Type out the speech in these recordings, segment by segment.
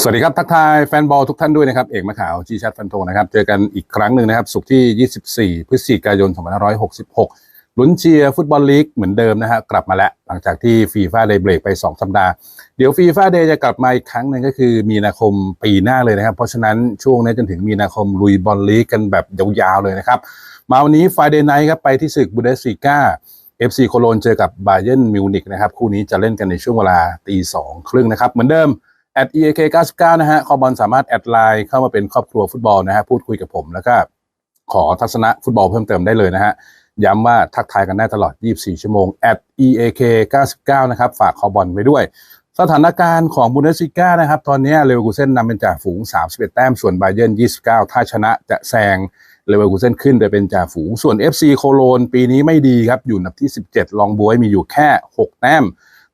สวัสดีครับ ทักทายแฟนบอลทุกท่านด้วยนะครับ เอกมะขาวจีชัดฟันโทนะครับ เจอกันอีกครั้งหนึ่งนะครับ สุกร์ที่ 24 พฤศจิกายน 2566 ลุ้นเชียร์ฟุตบอลลีกเหมือนเดิมนะฮะกลับมาแล้ว หลังจากที่ฟีฟ่าเดย์เบรกไป 2 สัปดาห์ เดี๋ยวฟีฟ่าเดย์จะกลับมาอีกครั้งหนึ่งก็คือมีนาคมปีหน้าเลยนะครับ เพราะฉะนั้นช่วงนี้จนถึงมีนาคมลุยบอลลีกกันแบบยาวๆเลยนะครับมาวันนี้ไฟเดย์ไนท์ครับไปที่ศึกบูเดสลีกา FC โคโลนเจอกับบาเย r n นมิวนิกนะครับคู่นี้จะเล่นกันในช่วงเวลาตีสองครึ่งนะครับเหมือนเดิม at eak 99นะฮะคอบอลสามารถแอดไลน์เข้ามาเป็นครอบครัวฟุตบอลนะฮะพูดคุยกับผมแล้วก็ขอทัศนะฟุตบอลเพิ่มเติมได้เลยนะฮะย้ำว่าทักทายกันได้ตลอด 24 ชั่วโมง at eak 99นะครับ ฝากคอบอลไว้ด้วย สถานการณ์ของบุนเดสิก้านะครับ ตอนนี้เลเวอร์คูเซนนำเป็นจ่าฝูง 31 แต้ม ส่วนไบเย r n 29 ถ้าชนะจะแซงเลเวอร์คูเซนขึ้นไปเป็นจ่าฝูง ส่วน FC โคโลนปีนี้ไม่ดีครับ อยู่อันดับที่ 17 ลองบวยมีอยู่แค่ 6 แต้ม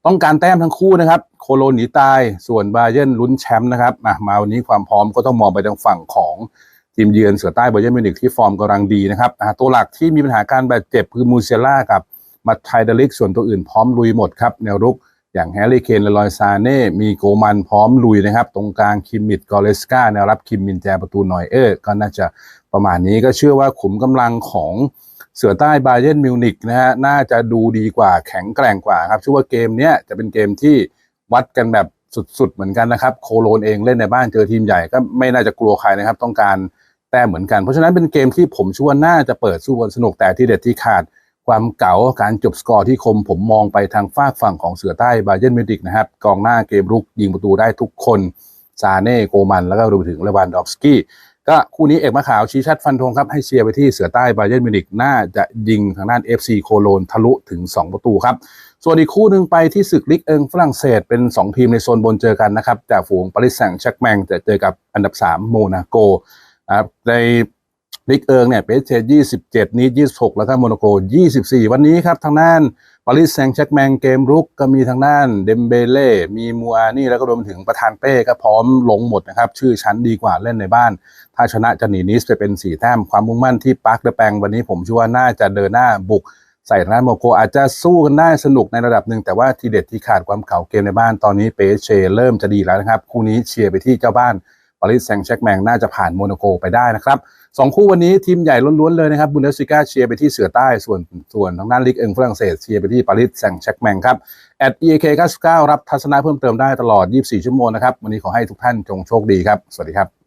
ต้องการแต้มทั้งคู่นะครับ โคโลนหนีตายส่วนบาเย r n ลุ้นแชมป์นะครับมามาวันนี้ความพร้อมก็ต้องมองไปทางฝั่งของทีมเยือนเสือใต้บาเยนมิวนิกที่ฟอร์มกำลังดีนะครับตัวหลักที่มีปัญหาการบาดเจ็บคือมูเซล่ากับมาไทเดลิกส่วนตัวอื่นพร้อมลุยหมดครับแนวรุกอย่างแฮร์รี่เคนและลอยซาเน่มีโกมันพร้อมลุยนะครับ ตรงกลางคิมมิดกอเลสกาแนวรับคิมมินแจประตูหน่อยเออร์ก็น่าจะประมาณนี้ก็เชื่อว่าขุมกำลังของ เสือใต้บาเยนมิวนิกนะฮะน่าจะดูดีกว่าแข็งแกร่งกว่าครับชื่อว่าเกมเนี้ยจะเป็นเกมที่วัดกันแบบสุดๆเหมือนกันนะครับ โคโลนเองเล่นในบ้านเจอทีมใหญ่ก็ไม่น่าจะกลัวใครนะครับ ต้องการแต้มเหมือนกัน เพราะฉะนั้นเป็นเกมที่ผมชื่อว่าน่าจะเปิดสู้กันสนุกแต่ที่เด็ดที่ขาด ความเก๋าการจบสกอร์ที่คม ผมมองไปทางฝากฝั่งของเสือใต้บาเยนมิวนิกนะครับกองหน้าเกมรุกยิงประตูได้ทุกคนซาเน่โกมันแล้วก็รวมถึงเลวานดอฟสกี้ ก็คู่นี้เอกมะขาวชี้ชัดฟันธงครับ ให้เชียร์ไปที่เสือใต้บาเยนมิวนิกน่าจะยิงทางด้าน FC โคโลนทะลุถึง 2 ประตูครับ ส่วนอีกคู่หนึ่งไปที่ศึกลิกเอิงฝรั่งเศสเป็น 2 ทีมในโซนบนเจอกันนะครับจากฝูงปารีสแซงต์แชกแมงจะเจอกับอันดับ 3 โมนาโกนะครับใน ลิกเอิงเนี่ยเปเชจ27นี้26แล้วก็โมโนโก24วันนี้ครับทางด้านปารีสแซงต์แชร์กแมงเกมรุกก็มีทางด้านเดมเบเล่มีมัวนี่แล้วก็รวมถึงประธานเป้ก็พร้อมลงหมดนะครับ ชื่อชั้นดีกว่าเล่นในบ้าน ถ้าชนะจะหนีนิสไปเป็น4แต้มความมุ่งมั่นที่ปาร์คเดอะแปงวันนี้ผมเชื่อว่าน่าจะเดินหน้าบุกใส่ทางด้านโมโกอาจจะสู้กันได้สนุกในระดับหนึ่งแต่ว่าทีเด็ดที่ขาดความเก่าเกมในบ้านตอนนี้เปเชเริ่มจะดีแล้วนะครับ คู่นี้เชียร์ไปที่เจ้าบ้าน ปารีสแซงต์แช็กแมงน่าจะผ่านโมนาโกไปได้นะครับสองคู่วันนี้ทีมใหญ่ล้วนๆเลยนะครับบุนเดสิก้าเชียร์ไปที่เสือใต้ส่วนส่วนทางด้านลีกเอิงฝรั่งเศสเชียร์ไปที่ปารีสแซงต์แช็กแมงครับแอดเอเคกัสก้ารับทัศนะเพิ่มเติมได้ตลอด 24 ชั่วโมงนะครับวันนี้ขอให้ทุกท่านจงโชคดีครับสวัสดีครับ